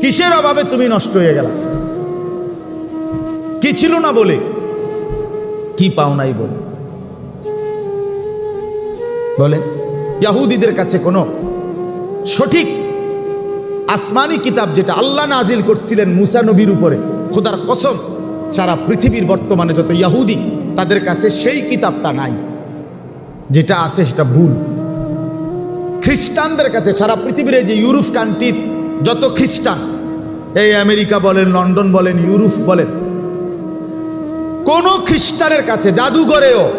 কিসের অভাবে তুমি নষ্ট হয়ে গেলা? কি ছিল না বলে? কি পাও নাই বলে? বলেন, ইয়াহুদিদের কাছে কোনো সঠিক আসমানি কিতাব যেটা আল্লাহ নাজিল করছিলেন মুসা নবীর উপরে, খোদার কসম, সারা পৃথিবীর বর্তমানে যত ইয়াহুদি, তাদের কাছে সেই কিতাবটা নাই। যেটা আছে সেটা ভুল। খ্রিস্টানদের কাছে সারা পৃথিবীর এই যে ইউরোপ কান্ট্রির যত খ্রিস্টান, এই আমেরিকা বলেন, লন্ডন বলেন, ইউরোপ বলেন, কোন খ্রিস্টানের কাছে জাদুঘরেও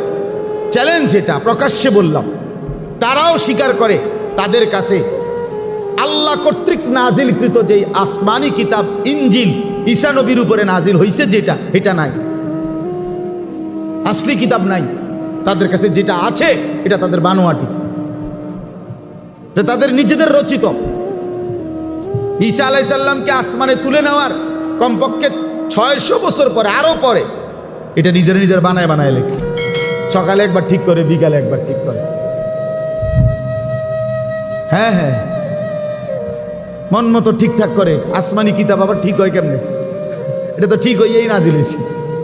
চ্যালেঞ্জ এটা, প্রকাশ্যে বললাম। তারাও স্বীকার করে, তাদের কাছে আল্লাহ কর্তৃক নাজিলকৃত যেই আসমানি কিতাব, ইঞ্জিল, ঈসা নবীর উপরে নাজিল হয়েছে যেটা, এটা নাই। আসলি কিতাব নাই। তাদের কাছে যেটা আছে, এটা তাদের বানোয়াটি। তাদের নিজেদের রচিত। ঈসা আলাইসাল্লামকে আসমানে তুলে নেওয়ার কমপক্ষে ছয়শো বছর পরে আরও পরে, এটা নিজের নিজের বানায় বানায় লেখছে। সকালে একবার ঠিক করে, বিকালে একবার ঠিক করে। হ্যাঁ হ্যাঁ। মন মতো ঠিকঠাক করে, আসমানি কিতাব আবার ঠিক হয় কেমনে? এটা তো ঠিক হইয়াই নাজিল হয়েছে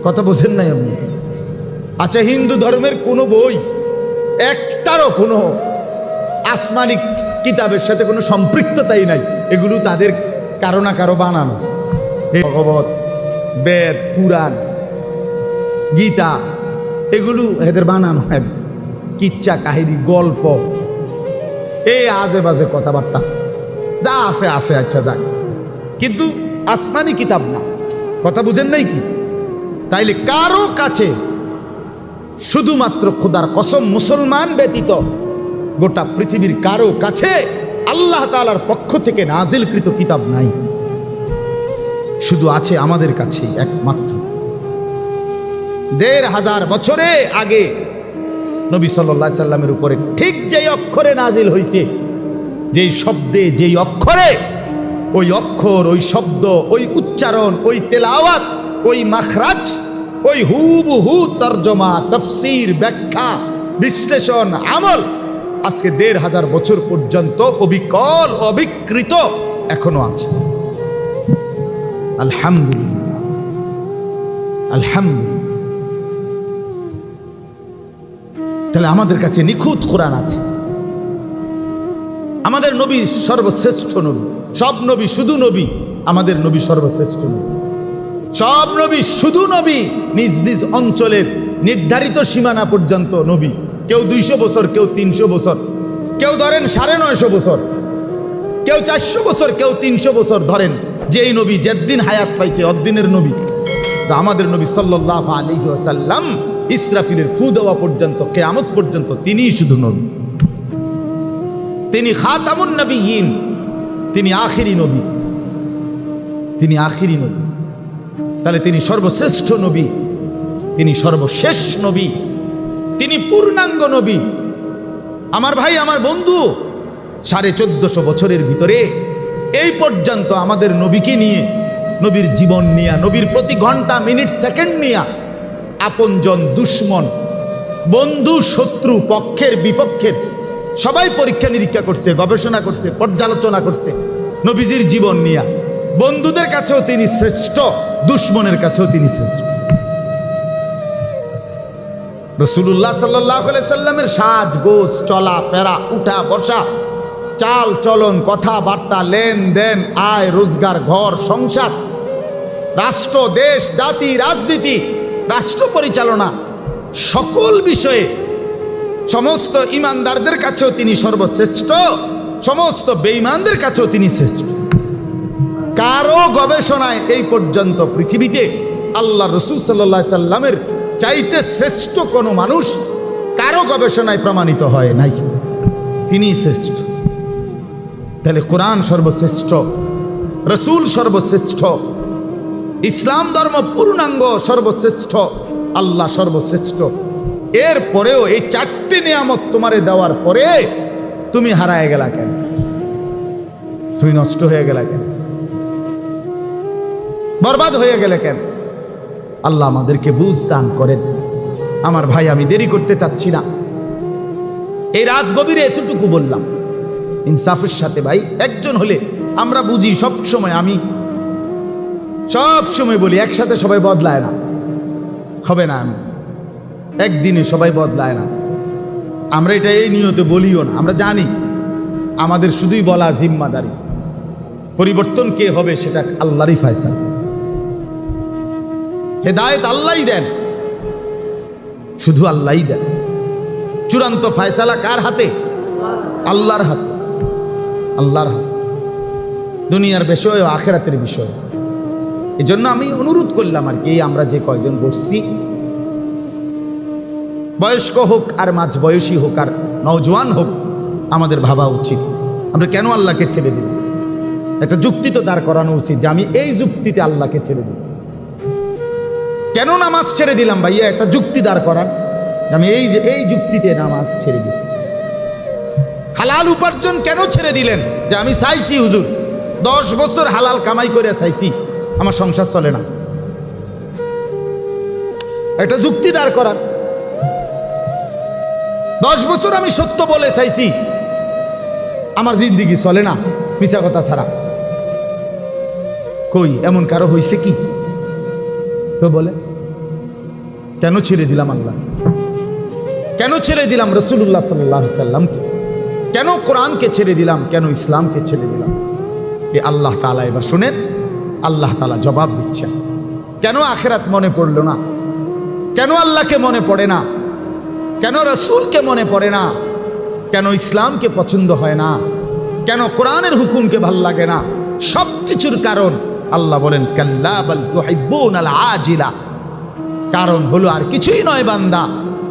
কথা বোঝেন নাই আপনি। আচ্ছা হিন্দু ধর্মের কোনো বই, একটারও কোনো আসমানি কিতাবের সাথে কোনো সম্পৃক্ততাই নাই। এগুলো তাদের কারও না কারও বানানো। ভগবত, বেদ, পুরাণ, গীতা, এগুলো এদের বানানো কিচ্ছা, কাহিনী, গল্প। এই আজে বাজে কথাবার্তা। যা আছে আছে আচ্ছা যাক। কিন্তু আসমানি কিতাব না। কথা বুঝেন নাই কি? তাইলে কারও কাছে শুধুমাত্র খোদার কসম মুসলমান ব্যতীত গোটা পৃথিবীর কারও কাছে আল্লাহ তালার পক্ষ থেকে নাজিলকৃত কিতাব নাই। শুধু আছে আমাদের কাছে একমাত্র। দেড় হাজার বছরে আগে নবী সাল্লাহ সাল্লামের উপরে ঠিক যেই অক্ষরে নাজিল হয়েছে যেই শব্দে যেই অক্ষরে, ওই অক্ষর, ওই শব্দ, ওই উচ্চারণ, ওই তেলাওয়াত, ওই মাখরাজ, ওই হুবু হু তর্জমা, তফসির, ব্যাখ্যা, বিশ্লেষণ, আমল আজকে দেড় হাজার বছর পর্যন্ত অবিকল, অবিকৃত এখনও আছে। আলহামদুলিল্লাহ। আলহামদুলিল্লাহ। তাহলে আমাদের কাছে নিখুঁত কোরআন আছে। আমাদের নবী সর্বশ্রেষ্ঠ নবী। সব নবী শুধু নবী, আমাদের নবী সর্বশ্রেষ্ঠ নবী। সব নবী শুধু নবী, নিজ নিজ অঞ্চলের নির্ধারিত সীমানা পর্যন্ত নবী। কেউ দুইশো বছর, কেউ তিনশো বছর। কেউ ধরেন সাড়ে নয়শো বছর। কেউ চারশো বছর, কেউ তিনশো বছর ধরেন যেই নবী যেদিন হায়াত পাইছে অদ্দিনের নবী। তা আমাদের নবী সাল্লাহ আলী সাল্লাম ইসরাফিলের ফু দেওয়া পর্যন্ত, কেয়ামত পর্যন্ত তিনিই শুধু নবী। তিনি খাতামুন নবী ইন তিনি আখিরি নবী। তিনি আখিরি নবী। তাহলে তিনি সর্বশ্রেষ্ঠ নবী, তিনি সর্বশেষ নবী। তিনি পূর্ণাঙ্গ নবী। আমার ভাই, আমার বন্ধু, সাড়ে চোদ্দশো বছরের ভিতরে এই পর্যন্ত আমাদের নবীকে নিয়ে, নবীর জীবন নিয়া, নবীর প্রতি ঘণ্টা, মিনিট, সেকেন্ড নিয়া আপনজন দুশ্মন, বন্ধু, শত্রু, পক্ষের, বিপক্ষের সবাই পরীক্ষা নিরীক্ষা করছে, গবেষণা করছে, পর্যালোচনা করছে নবীজির জীবন নিয়া। বন্ধুদের কাছেও তিনি শ্রেষ্ঠ, দুশ্মনের কাছেও তিনি শ্রেষ্ঠ। রসুল্লাহ সাল্লাহ সাল্লামের সাজ গোস চলা, ফেরা, উঠা, বসা, চাল, চলন, কথাবার্তা, লেনদেন, আয়, রোজগার, ঘর, সংসার, রাষ্ট্র, দেশ, জাতি, রাজনীতি, রাষ্ট্র পরিচালনা, সকল বিষয়ে সমস্ত ইমানদারদের কাছেও তিনি সর্বশ্রেষ্ঠ, সমস্ত বেইমানদের কাছেও তিনি শ্রেষ্ঠ। কারও গবেষণায় এই পর্যন্ত পৃথিবীতে আল্লাহ রসুল সাল্লাহ সাল্লামের চাইতে শ্রেষ্ঠ কোনো মানুষ কারও গবেষণায় প্রমাণিত হয় নাই। তিনি শ্রেষ্ঠ। তাহলে কোরআন সর্বশ্রেষ্ঠ, রসুল সর্বশ্রেষ্ঠ, ইসলাম ধর্ম পূর্ণাঙ্গ সর্বশ্রেষ্ঠ, আল্লাহ সর্বশ্রেষ্ঠ। এর পরেও এই চারটি নিয়ামত তোমারে দেওয়ার পরে তুমি হারায় গেলা কেন? তুমি নষ্ট হয়ে গেলা কেন? বরবাদ হয়ে গেলে কেন? আল্লাহ আমাদেরকে বুঝ দান করেন। আমার ভাই, আমি দেরি করতে চাচ্ছি না। এই রাত গভীরে এতটুকু বললাম, ইনসাফের সাথে ভাই, একজন হলে আমরা বুঝি সব সময় আমি, সব সময় বলি, একসাথে সবাই বদলায় না। হবে না আমি, একদিনে সবাই বদলায় না। আমরা এটা এই নিয়তে বলিও না, আমরা জানি আমাদের শুধুই বলা জিম্মাদারি। পরিবর্তন কে হবে সেটা আল্লাহরই ফায়সাল। হেদায়েত আল্লাহই দেন। শুধু আল্লাহই দেন। চূড়ান্ত ফায়সালা কার হাতে? আল্লাহর হাতে। আল্লাহর হাতে। দুনিয়ার বিষয় ও আখেরাতের বিষয়। এই জন্য আমি অনুরোধ করলাম আর কি, আমরা যে কয়জন বসছি, বয়স্ক হোক আর মাঝ বয়সী হোক আর নওজোয়ান হোক, আমাদের ভাবা উচিত। আমরা কেন আল্লাহকে ছেড়ে দিই একটা যুক্তি তো দাঁড় করানো উচিত যে আমি এই যুক্তিতে আল্লাহকে ছেড়ে দিছি কেন নামাজ ছেড়ে দিলাম ভাইয়া? একটা যুক্তি দাঁড় করান। আমি এই যে, এই যুক্তিতে নামাজ ছেড়ে দিছি। হালাল উপার্জন কেন ছেড়ে দিলেন? যে আমি চাইছি হুজুর, দশ বছর হালাল কামাই করে চাইছি, আমার সংসার চলে না। একটা যুক্তি দাঁড় করান। দশ বছর আমি সত্য বলে চাইছি, আমার জিন্দিগি চলে না মিশা কথা ছাড়া। কই, এমন কারও হয়েছে কি? তো বলে, কেন ছেড়ে দিলাম আল্লাহ? কেন ছেড়ে দিলাম রসুল্লাহ সাল্লাহ সাল্লামকে? কেন কোরআনকে ছেড়ে দিলাম? কেন ইসলামকে ছেড়ে দিলাম? এ আল্লাহ তালা এবার শুনেন, আল্লাহ তালা জবাব দিচ্ছেন কেন আখেরাত মনে পড়ল না? কেন আল্লাহকে মনে পড়ে না? কেন রসুলকে মনে পড়ে না? কেন ইসলামকে পছন্দ হয় না? কেন কোরআনের হুকুমকে ভালো লাগে না? সব কিছুর কারণ আল্লাহ বলেন আজিলা। কারণ হলো আর কিছুই নয় বান্দা,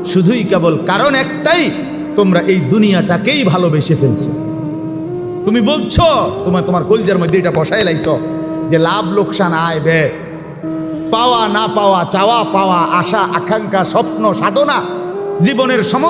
শুধুই কেবল কারণ একটাই, তোমরা এই দুনিয়াটাকেই ভালোবেসে ফেলছো। তুমি বলছো তোমার তোমার কলজার মধ্যে এটা বসাই লাইছ যে লাভ লোকসান আয় বে। পাওয়া না পাওয়া, চাওয়া পাওয়া, আশা, আকাঙ্ক্ষা, স্বপ্ন, সাধনা, জীবনের সমস্ত